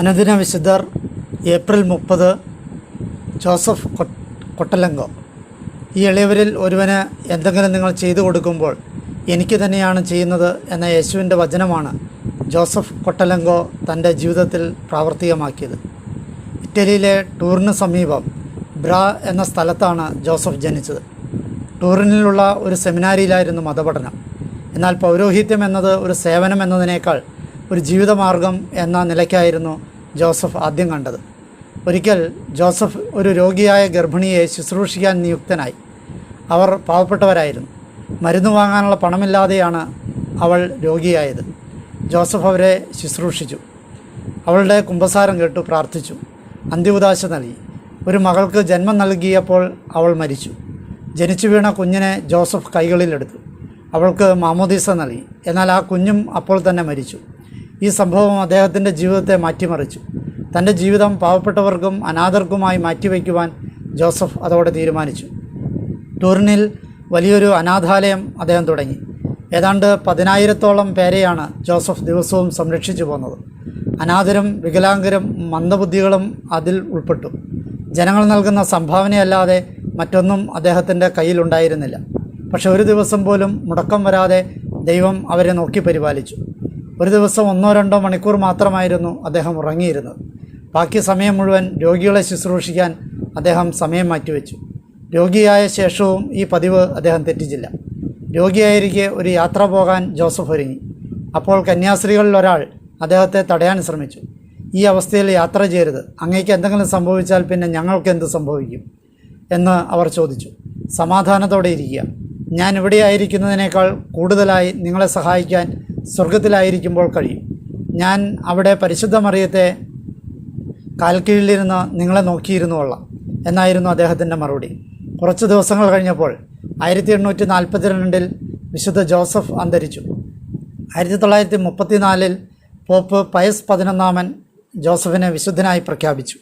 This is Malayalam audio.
അനുദിന വിശുദ്ധർ ഏപ്രിൽ മുപ്പത് ജോസഫ് കൊട്ടലങ്കോ ഈ എളിയവരിൽ ഒരുവന് എന്തെങ്കിലും നിങ്ങൾ ചെയ്തു കൊടുക്കുമ്പോൾ എനിക്ക് തന്നെയാണ് ചെയ്യുന്നത് എന്ന യേശുവിന്റെ വചനമാണ് ജോസഫ് കൊട്ടലങ്കോ തന്റെ ജീവിതത്തിൽ പ്രാവർത്തികമാക്കിയത്. ഇറ്റലിയിലെ ടൂറിന് സമീപം ബ്ര എന്ന സ്ഥലത്താണ് ജോസഫ് ജനിച്ചത്. ടൂറിനിലുള്ള ഒരു സെമിനാരിയിലായിരുന്നു മതപഠനം. എന്നാൽ പൗരോഹിത്യം എന്നത് ഒരു സേവനം എന്നതിനേക്കാൾ ഒരു ജീവിതമാർഗം എന്ന നിലയ്ക്കായിരുന്നു ജോസഫ് ആദ്യം കണ്ടത്. ഒരിക്കൽ ജോസഫ് ഒരു രോഗിയായ ഗർഭിണിയെ ശുശ്രൂഷിക്കാൻ നിയുക്തനായി. അവർ പാവപ്പെട്ടവരായിരുന്നു. മരുന്ന് വാങ്ങാനുള്ള പണമില്ലാതെയാണ് അവൾ രോഗിയായത്. ജോസഫ് അവരെ ശുശ്രൂഷിച്ചു. അവളുടെ കുമ്പസാരം കേട്ടു പ്രാർത്ഥിച്ചു. അന്ത്യോദാശ നൽകി. ഒരു മകൾക്ക് ജന്മം നൽകിയപ്പോൾ അവൾ മരിച്ചു. ജനിച്ചു വീണ കുഞ്ഞിനെ ജോസഫ് കൈകളിലെടുത്തു. അവൾക്ക് മാമോദീസ നൽകി. എന്നാൽ ആ കുഞ്ഞും അപ്പോൾ തന്നെ മരിച്ചു. ഈ സംഭവം അദ്ദേഹത്തിന്റെ ജീവിതത്തെ മാറ്റിമറിച്ചു. തന്റെ ജീവിതം പാവപ്പെട്ടവർക്കും അനാഥർക്കുമായി മാറ്റിവെക്കുവാൻ ജോസഫ് അതോടെ തീരുമാനിച്ചു. ടൂറിനിൽ വലിയൊരു അനാഥാലയം അദ്ദേഹം തുടങ്ങി. ഏതാണ്ട് പതിനായിരത്തോളം പേരെയാണ് ജോസഫ് ദിവസവും സംരക്ഷിച്ചു പോകുന്നത് അനാഥരും വികലാംഗരും മന്ദബുദ്ധികളും അതിൽ ഉൾപ്പെട്ടു. ജനങ്ങൾ നൽകുന്ന സംഭാവനയല്ലാതെ മറ്റൊന്നും അദ്ദേഹത്തിന്റെ കയ്യിലുണ്ടായിരുന്നില്ല. പക്ഷെ ഒരു ദിവസം പോലും മുടക്കം വരാതെ ദൈവം അവരെ നോക്കി പരിപാലിച്ചു. ഒരു ദിവസം ഒന്നോ രണ്ടോ മണിക്കൂർ മാത്രമായിരുന്നു അദ്ദേഹം ഉറങ്ങിയിരുന്നത്. ബാക്കി സമയം മുഴുവൻ രോഗികളെ ശുശ്രൂഷിക്കാൻ അദ്ദേഹം സമയം മാറ്റിവെച്ചു. രോഗിയായ ശേഷവും ഈ പതിവ് അദ്ദേഹം തെറ്റിച്ചില്ല. രോഗിയായിരിക്കെ ഒരു യാത്ര പോകാൻ ജോസഫ് ഒരുങ്ങി. അപ്പോൾ കന്യാസ്ത്രീകളിൽ ഒരാൾ അദ്ദേഹത്തെ തടയാൻ ശ്രമിച്ചു. ഈ അവസ്ഥയിൽ യാത്ര ചെയ്യരുത്. അങ്ങേക്ക് എന്തെങ്കിലും സംഭവിച്ചാൽ പിന്നെ ഞങ്ങൾക്ക് എന്ത് സംഭവിക്കും? എന്ന് അവർ ചോദിച്ചു. സമാധാനത്തോടെ ഇരിക്കുക. ഞാൻ ഇവിടെ ആയിരിക്കുന്നതിനേക്കാൾ കൂടുതലായി നിങ്ങളെ സഹായിക്കാൻ സ്വർഗത്തിലായിരിക്കുമ്പോൾ കഴിയും. ഞാൻ അവിടെ പരിശുദ്ധ മറിയത്തെ കാൽക്കീഴിലിരുന്ന് നിങ്ങളെ നോക്കിയിരുന്നു കൊള്ളാം എന്നായിരുന്നു അദ്ദേഹത്തിന്റെ മറുപടി. കുറച്ച് ദിവസങ്ങൾ കഴിഞ്ഞപ്പോൾ ആയിരത്തി എണ്ണൂറ്റി നാൽപ്പത്തിരണ്ടിൽ വിശുദ്ധ ജോസഫ് അന്തരിച്ചു. ആയിരത്തി തൊള്ളായിരത്തി മുപ്പത്തിനാലിൽ പോപ്പ് പയസ് പതിനൊന്നാമൻ ജോസഫിനെ വിശുദ്ധനായി പ്രഖ്യാപിച്ചു.